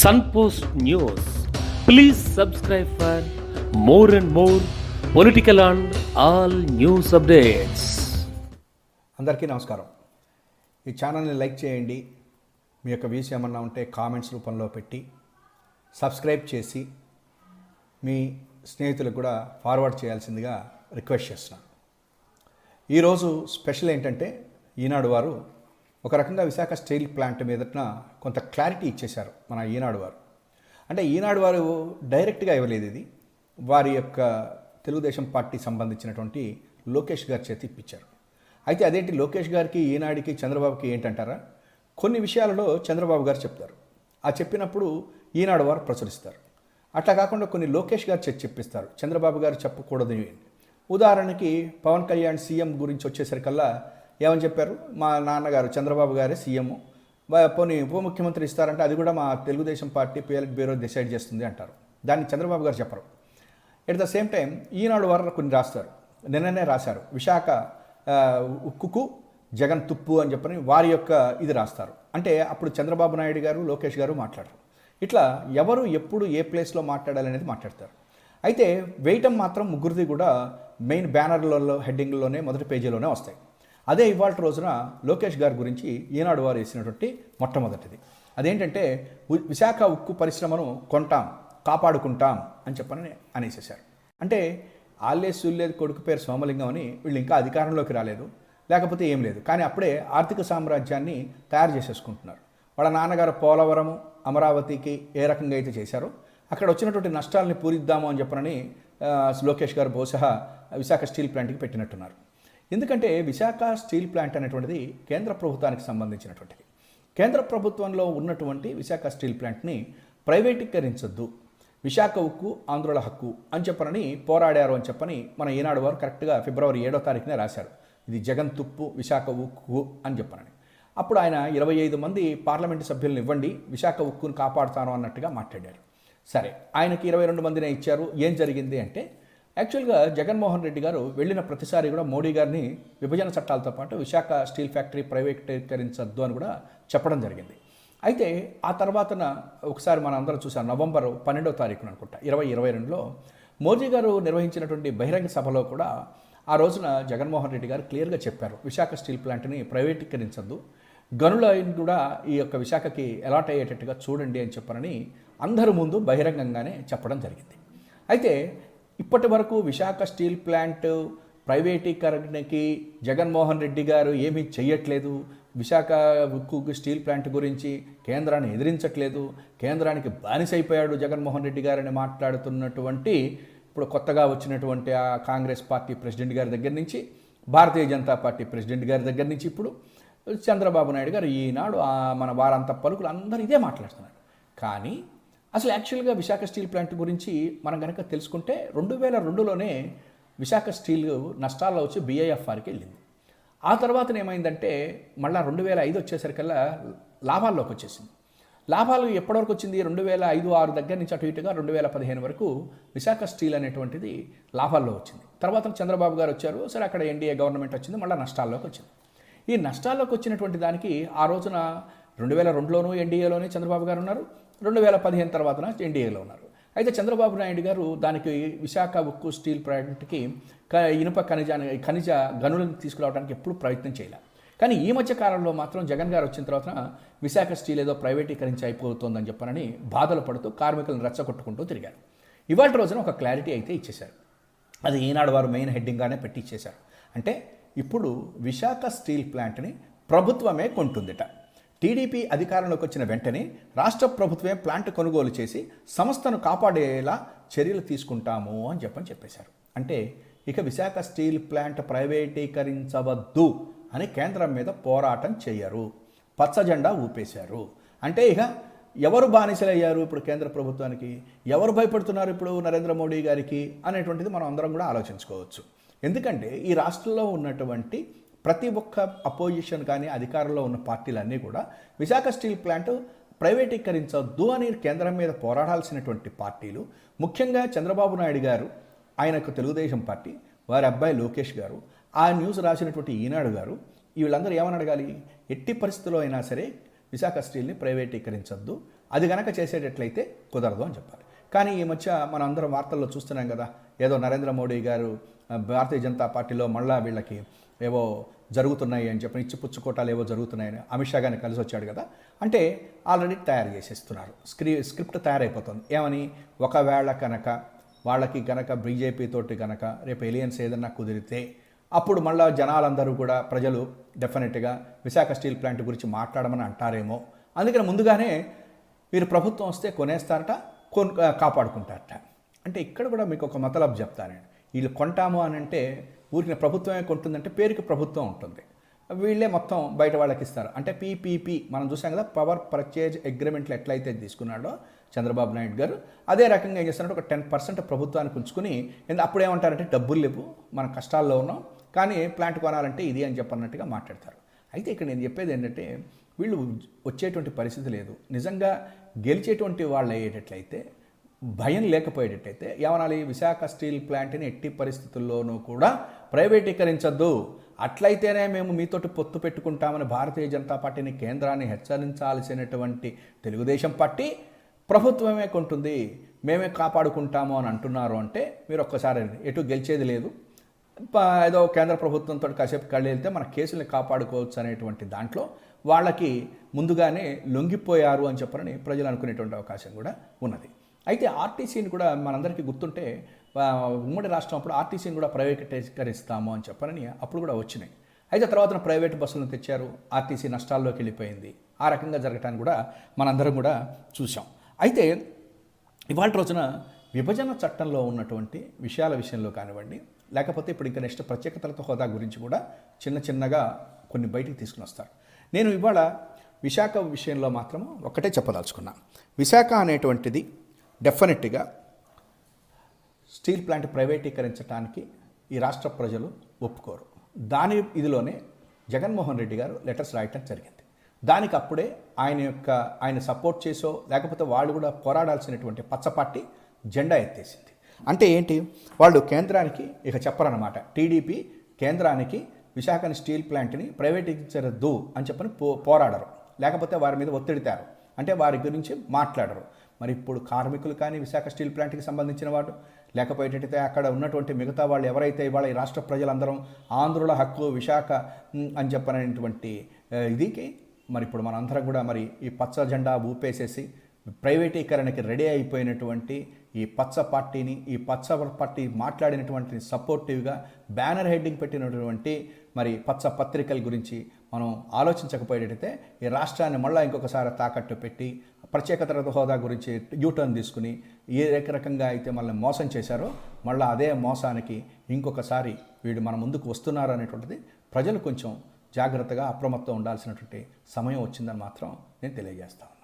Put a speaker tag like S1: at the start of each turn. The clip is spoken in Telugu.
S1: Sunpost news please subscribe for more and more political and all news updates
S2: అందరికీ నమస్కారం. ఈ ఛానల్ని లైక్ చేయండి. మీ యొక్క వ్యూస్ ఏమన్నా ఉంటే కామెంట్స్ రూపంలో పెట్టి సబ్స్క్రైబ్ చేసి మీ స్నేహితులకు కూడా ఫార్వర్డ్ చేయాల్సిందిగా రిక్వెస్ట్ చేస్తున్నాను. ఈరోజు స్పెషల్ ఏంటంటే ఈనాడు వారు ఒక రకంగా విశాఖ స్టీల్ ప్లాంట్ మీదట కొంత క్లారిటీ ఇచ్చేశారు మన ఈనాడు వారు. అంటే ఈనాడు వారు డైరెక్ట్గా ఇవ్వలేదు ఇది. వారి యొక్క తెలుగుదేశం పార్టీ సంబంధించినటువంటి లోకేష్ గారి చేతి ఇప్పించారు అయితే అదేంటి లోకేష్ గారికి ఈనాడికి చంద్రబాబుకి ఏంటంటారా? కొన్ని విషయాలలో చంద్రబాబు గారు చెప్తారు. ఆ చెప్పినప్పుడు ఈనాడు వారు ప్రచురిస్తారు. అట్లా కాకుండా కొన్ని లోకేష్ గారు చెప్పి చెప్పిస్తారు. చంద్రబాబు గారు చెప్పకూడదు. ఉదాహరణకి పవన్ కళ్యాణ్ సీఎం గురించి వచ్చేసరికల్లా ఏమని చెప్పారు? మా నాన్నగారు చంద్రబాబు గారే సీఎం. పోనీ ఉప ముఖ్యమంత్రి ఇస్తారంటే అది కూడా మా Telugu Desam party politburo decide చేస్తుంది అంటారు. దాన్ని చంద్రబాబు గారు చెప్పరు. At the same time Eenadu వారు కొన్ని రాస్తారు. నిన్ననే రాశారు. విశాఖ ఉక్కుకు జగన్ తుప్పు అని చెప్పని వారి యొక్క ఇది రాస్తారు. అంటే అప్పుడు చంద్రబాబు నాయుడు గారు లోకేష్ గారు మాట్లాడరు. ఇట్లా ఎవరు ఎప్పుడు ఏ ప్లేస్లో మాట్లాడాలనేది మాట్లాడతారు. అయితే వేయటం మాత్రం ముగ్గురిది కూడా మెయిన్ బ్యానర్లలో హెడ్డింగ్లోనే మొదటి పేజీలోనే వస్తాయి. అదే ఇవాళ రోజున లోకేష్ గారి గురించి ఈనాడు వారు వేసినటువంటి మొట్టమొదటిది. అదేంటంటే విశాఖ ఉక్కు పరిశ్రమను కొంటాం కాపాడుకుంటాం అని చెప్పని అనేసేశారు. అంటే ఆల్లే సుల్లేదు కొడుకు పేరు సోమలింగం అని వీళ్ళు ఇంకా అధికారంలోకి రాలేదు లేకపోతే ఏం లేదు. కానీ అప్పుడే ఆర్థిక సామ్రాజ్యాన్ని తయారు చేసేసుకుంటున్నారు. వాళ్ళ నాన్నగారు పోలవరము అమరావతికి ఏ రకంగా అయితే చేశారో అక్కడ వచ్చినటువంటి నష్టాలని పూరిద్దాము అని చెప్పనని లోకేష్ గారు బహుశా విశాఖ స్టీల్ ప్లాంట్కి పెట్టినట్టున్నారు. ఎందుకంటే విశాఖ స్టీల్ ప్లాంట్ అనేటువంటిది కేంద్ర ప్రభుత్వానికి సంబంధించినటువంటిది. కేంద్ర ప్రభుత్వంలో ఉన్నటువంటి విశాఖ స్టీల్ ప్లాంట్ని ప్రైవేటీకరించొద్దు. విశాఖ ఉక్కు ఆంధ్రుల హక్కు అని చెప్పనని పోరాడారు అని చెప్పని మన ఈనాడు వారు కరెక్ట్గా ఫిబ్రవరి ఏడో తారీఖునే రాశారు. ఇది జగన్ తుప్పు విశాఖ ఉక్కు అని చెప్పనని. అప్పుడు ఆయన ఇరవై ఐదు మంది పార్లమెంటు సభ్యులను ఇవ్వండి విశాఖ ఉక్కును కాపాడుతాను అన్నట్టుగా మాట్లాడారు. సరే ఆయనకి ఇరవై రెండు మందినే ఇచ్చారు. ఏం జరిగింది అంటే యాక్చువల్గా జగన్మోహన్ రెడ్డి గారు వెళ్ళిన ప్రతిసారి కూడా మోడీ గారిని విభజన చట్టాలతో పాటు విశాఖ స్టీల్ ఫ్యాక్టరీ ప్రైవేటీకరించద్దు అని కూడా చెప్పడం జరిగింది. అయితే ఆ తర్వాతన ఒకసారి మనం అందరం చూసాం నవంబర్ పన్నెండో తారీఖున అనుకుంటా ఇరవై ఇరవై రెండులో మోదీ గారు నిర్వహించినటువంటి బహిరంగ సభలో కూడా ఆ రోజున జగన్మోహన్ రెడ్డి గారు క్లియర్గా చెప్పారు విశాఖ స్టీల్ ప్లాంట్ని ప్రైవేటీకరించద్దు గనుల కూడా ఈ యొక్క విశాఖకి అలాట్ అయ్యేటట్టుగా చూడండి అని చెప్పారని అందరి ముందు బహిరంగంగానే చెప్పడం జరిగింది. అయితే ఇప్పటి వరకు విశాఖ స్టీల్ ప్లాంట్ ప్రైవేటీకరణకి జగన్మోహన్ రెడ్డి గారు ఏమీ చెయ్యట్లేదు. విశాఖ ఉక్కు స్టీల్ ప్లాంట్ గురించి కేంద్రాన్ని ఎదిరించట్లేదు. కేంద్రానికి బానిసైపోయాడు జగన్మోహన్ రెడ్డి గారని మాట్లాడుతున్నటువంటి ఇప్పుడు కొత్తగా వచ్చినటువంటి ఆ కాంగ్రెస్ పార్టీ ప్రెసిడెంట్ గారి దగ్గర నుంచి భారతీయ జనతా పార్టీ ప్రెసిడెంట్ గారి దగ్గర నుంచి ఇప్పుడు చంద్రబాబు నాయుడు గారు ఈనాడు మన వారంతా పలుకులు అందరూ ఇదే మాట్లాడుతున్నారు. కానీ అసలు యాక్చువల్గా విశాఖ స్టీల్ ప్లాంట్ గురించి మనం కనుక తెలుసుకుంటే రెండు వేల రెండులోనే విశాఖ స్టీల్ నష్టాల్లో వచ్చి బీఐఎఫ్ఆర్కి వెళ్ళింది. ఆ తర్వాత ఏమైందంటే మళ్ళీ రెండు వేల ఐదు వచ్చేసరికల్లా లాభాల్లోకి వచ్చేసింది. లాభాలు ఎప్పటివరకు వచ్చింది? రెండు వేల ఐదు ఆరు దగ్గర నుంచి అటు ఇటుగా రెండు వేల పదిహేను వరకు విశాఖ స్టీల్ అనేటువంటిది లాభాల్లో వచ్చింది. తర్వాత చంద్రబాబు గారు వచ్చారు. సరే అక్కడ ఎన్డీఏ గవర్నమెంట్ వచ్చింది. మళ్ళీ నష్టాల్లోకి వచ్చింది. ఈ నష్టాల్లోకి వచ్చినటువంటి దానికి ఆ రోజున రెండు వేల రెండులోనూ ఎన్డీఏలోనే చంద్రబాబు గారు ఉన్నారు. రెండు వేల పదిహేను తర్వాతన ఎన్డీఏలో ఉన్నారు. అయితే చంద్రబాబు నాయుడు గారు దానికి విశాఖ ఉక్కు స్టీల్ ప్రాజెక్టుకి క ఇనుప ఖనిజ ఖనిజ గనులను తీసుకురావడానికి ఎప్పుడు ప్రయత్నం చేయలేదు కానీ ఈ మధ్య కాలంలో మాత్రం జగన్ గారు వచ్చిన తర్వాత విశాఖ స్టీల్ ఏదో ప్రైవేటీకరించి అయిపోతుందని చెప్పనని బాధలు పడుతూ కార్మికులను రెచ్చగొట్టుకుంటూ తిరిగారు. ఇవాళ రోజున ఒక క్లారిటీ అయితే ఇచ్చేశారు. అది ఈనాడు వారు మెయిన్ హెడ్డింగ్గానే పెట్టి ఇచ్చేశారు. అంటే ఇప్పుడు విశాఖ స్టీల్ ప్లాంట్ని ప్రభుత్వమే కొంటుందిట. టీడీపీ అధికారంలోకి వచ్చిన వెంటనే రాష్ట్ర ప్రభుత్వమే ప్లాంట్ కొనుగోలు చేసి సంస్థను కాపాడేలా చర్యలు తీసుకుంటాము అని చెప్పని చెప్పేశారు. అంటే ఇక విశాఖ స్టీల్ ప్లాంట్ ప్రైవేటీకరించవద్దు అని కేంద్రం మీద పోరాటం చేయరు పచ్చ జెండా ఊపేశారు. అంటే ఇక ఎవరు బానిసలయ్యారు ఇప్పుడు కేంద్ర ప్రభుత్వానికి? ఎవరు భయపడుతున్నారు ఇప్పుడు నరేంద్ర మోడీ గారికి? అనేటువంటిది మనం అందరం కూడా ఆలోచించుకోవచ్చు. ఎందుకంటే ఈ రాష్ట్రంలో ఉన్నటువంటి ప్రతి ఒక్క అపోజిషన్ కానీ అధికారంలో ఉన్న పార్టీలన్నీ కూడా విశాఖ స్టీల్ ప్లాంట్ ప్రైవేటీకరించొద్దు అని కేంద్రం మీద పోరాడాల్సినటువంటి పార్టీలు. ముఖ్యంగా చంద్రబాబు నాయుడు గారు ఆయనకు తెలుగుదేశం పార్టీ వారి అబ్బాయి లోకేష్ గారు ఆ న్యూస్ రాసినటువంటి ఈనాడు గారు వీళ్ళందరూ ఏమని అడగాలి? ఎట్టి పరిస్థితుల్లో అయినా సరే విశాఖ స్టీల్ని ప్రైవేటీకరించొద్దు. అది గనక చేసేటట్లయితే కుదరదు అని చెప్పాలి. కానీ ఈ మధ్య మనం అందరం వార్తల్లో చూస్తున్నాం కదా ఏదో నరేంద్ర మోడీ గారు భారతీయ జనతా పార్టీలో మళ్ళా వీళ్ళకి ఏవో జరుగుతున్నాయి అని చెప్పి ఇచ్చిపుచ్చుకోటాలు ఏవో జరుగుతున్నాయని అమిత్ షా గారిని కలిసి వచ్చాడు కదా. అంటే ఆల్రెడీ తయారు చేసేస్తున్నారు. స్క్రీ స్క్రిప్ట్ తయారైపోతుంది. ఏమని? ఒకవేళ కనుక వాళ్ళకి గనక బీజేపీ తోటి గనక రేపు ఎలియన్స్ ఏదన్నా కుదిరితే అప్పుడు మళ్ళీ జనాలందరూ కూడా ప్రజలు డెఫినెట్గా విశాఖ స్టీల్ ప్లాంట్ గురించి మాట్లాడమని అంటారేమో. అందుకని ముందుగానే వీరు ప్రభుత్వం వస్తే కొనేస్తారట కొను కాపాడుకుంటారట. అంటే ఇక్కడ కూడా మీకు ఒక మతలబ్ చెప్తాను నేను. వీళ్ళు కొంటాము అని అంటే ఊరికి ప్రభుత్వమే కొంటుందంటే పేరుకి ప్రభుత్వం ఉంటుంది. వీళ్ళే మొత్తం బయట వాళ్ళకి ఇస్తారు. అంటే పీపీపీ మనం చూసాం కదా పవర్ పర్చేజ్ అగ్రిమెంట్లు ఎట్లయితే తీసుకున్నాడో చంద్రబాబు నాయుడు గారు అదే రకంగా ఏం చేస్తారంటే ఒక టెన్ పర్సెంట్ ప్రభుత్వానికి ఉంచుకుని అప్పుడు ఏమంటారంటే డబ్బులు లేవు మనం కష్టాల్లో ఉన్నాం కానీ ప్లాంట్ కొనాలంటే ఇది అని చెప్పన్నట్టుగా మాట్లాడతారు. అయితే ఇక్కడ నేను చెప్పేది ఏంటంటే వీళ్ళు వచ్చేటువంటి పరిస్థితి లేదు. నిజంగా గెలిచేటువంటి వాళ్ళు అయ్యేటట్లయితే భయం లేకపోయేటట్టయితే యవనాలి విశాఖ స్టీల్ ప్లాంట్ని ఎట్టి పరిస్థితుల్లోనూ కూడా ప్రైవేటీకరించద్దు. అట్లయితేనే మేము మీతోటి పొత్తు పెట్టుకుంటామని భారతీయ జనతా పార్టీని కేంద్రాన్ని హెచ్చరించాల్సినటువంటి తెలుగుదేశం పార్టీ ప్రభుత్వమే కొంటుంది. మేమే కాపాడుకుంటాము అని అంటున్నారు అంటే మీరు ఒక్కసారి ఎటు గెలిచేది లేదు. ఏదో కేంద్ర ప్రభుత్వంతో కాసేపు కళ్ళు వెళ్తే మన కేసుల్ని కాపాడుకోవచ్చు అనేటువంటి దాంట్లో వాళ్ళకి ముందుగానే లొంగిపోయారు అని చెప్పని ప్రజలు అనుకునేటువంటి అవకాశం కూడా ఉన్నది. అయితే ఆర్టీసీని కూడా మనందరికీ గుర్తుంటే ఉమ్మడి రాష్ట్రం అప్పుడు ఆర్టీసీని కూడా ప్రైవేటీకరిస్తాము అని చెప్పని అప్పుడు కూడా వచ్చినాయి. అయితే తర్వాత ప్రైవేట్ బస్సులను తెచ్చారు ఆర్టీసీ నష్టాల్లోకి వెళ్ళిపోయింది. ఆ రకంగా జరగటాన్ని కూడా మనందరం కూడా చూసాం అయితే ఇవాళ రోజున విభజన చట్టంలో ఉన్నటువంటి విషయాల విషయంలో కానివ్వండి లేకపోతే ఇప్పుడు ఇంకా నెక్స్ట్ ప్రత్యేకతలతో హోదా గురించి కూడా చిన్న చిన్నగా కొన్ని బయటికి తీసుకుని వస్తారు. నేను ఇవాళ విశాఖ విషయంలో మాత్రం ఒక్కటే చెప్పదలుచుకున్నా. విశాఖ అనేటువంటిది డెఫినెట్గా స్టీల్ ప్లాంట్ ప్రైవేటీకరించడానికి ఈ రాష్ట్ర ప్రజలు ఒప్పుకోరు. దాని ఇదిలోనే జగన్మోహన్ రెడ్డి గారు లెటర్స్ రాయటం జరిగింది. దానికి అప్పుడే ఆయన యొక్క ఆయన సపోర్ట్ చేసో లేకపోతే వాళ్ళు కూడా పోరాడాల్సినటువంటి పచ్చపార్టీ జెండా ఎత్తేసింది. అంటే ఏంటి? వాళ్ళు కేంద్రానికి ఇక చెప్పరన్నమాట. టీడీపీ కేంద్రానికి విశాఖని స్టీల్ ప్లాంట్ని ప్రైవేటీకరించరద్దు అని చెప్పని పో పోరాడరు. లేకపోతే వారి మీద ఒత్తిడితారు అంటే వారి గురించి మాట్లాడరు. మరి ఇప్పుడు కార్మికులు కానీ విశాఖ స్టీల్ ప్లాంట్కి సంబంధించిన వాడు లేకపోయేటట్టయితే అక్కడ ఉన్నటువంటి మిగతా వాళ్ళు ఎవరైతే ఇవాళ ఈ రాష్ట్ర ప్రజలందరం ఆంధ్రుల హక్కు విశాఖ అని చెప్పినటువంటి ఇదికి మరి ఇప్పుడు మనందరం కూడా మరి ఈ పచ్చ జెండా ఊపేసేసి ప్రైవేటీకరణకి రెడీ అయిపోయినటువంటి ఈ పచ్చ పార్టీని ఈ పచ్చ పార్టీ మాట్లాడినటువంటి సపోర్టివ్గా బ్యానర్ హెడ్డింగ్ పెట్టినటువంటి మరి పచ్చ పత్రికల గురించి మనం ఆలోచించకపోయేటైతే ఈ రాష్ట్రాన్ని మళ్ళీ ఇంకొకసారి తాకట్టు పెట్టి ప్రత్యేకత హోదా గురించి యూటర్న్ తీసుకుని ఏ రకంగా అయితే మనల్ని మోసం చేశారో మళ్ళీ అదే మోసానికి ఇంకొకసారి వీడు మన ముందుకు వస్తున్నారు అనేటువంటిది ప్రజలు కొంచెం జాగ్రత్తగా అప్రమత్తం ఉండాల్సినటువంటి సమయం వచ్చిందని మాత్రం నేను తెలియజేస్తాను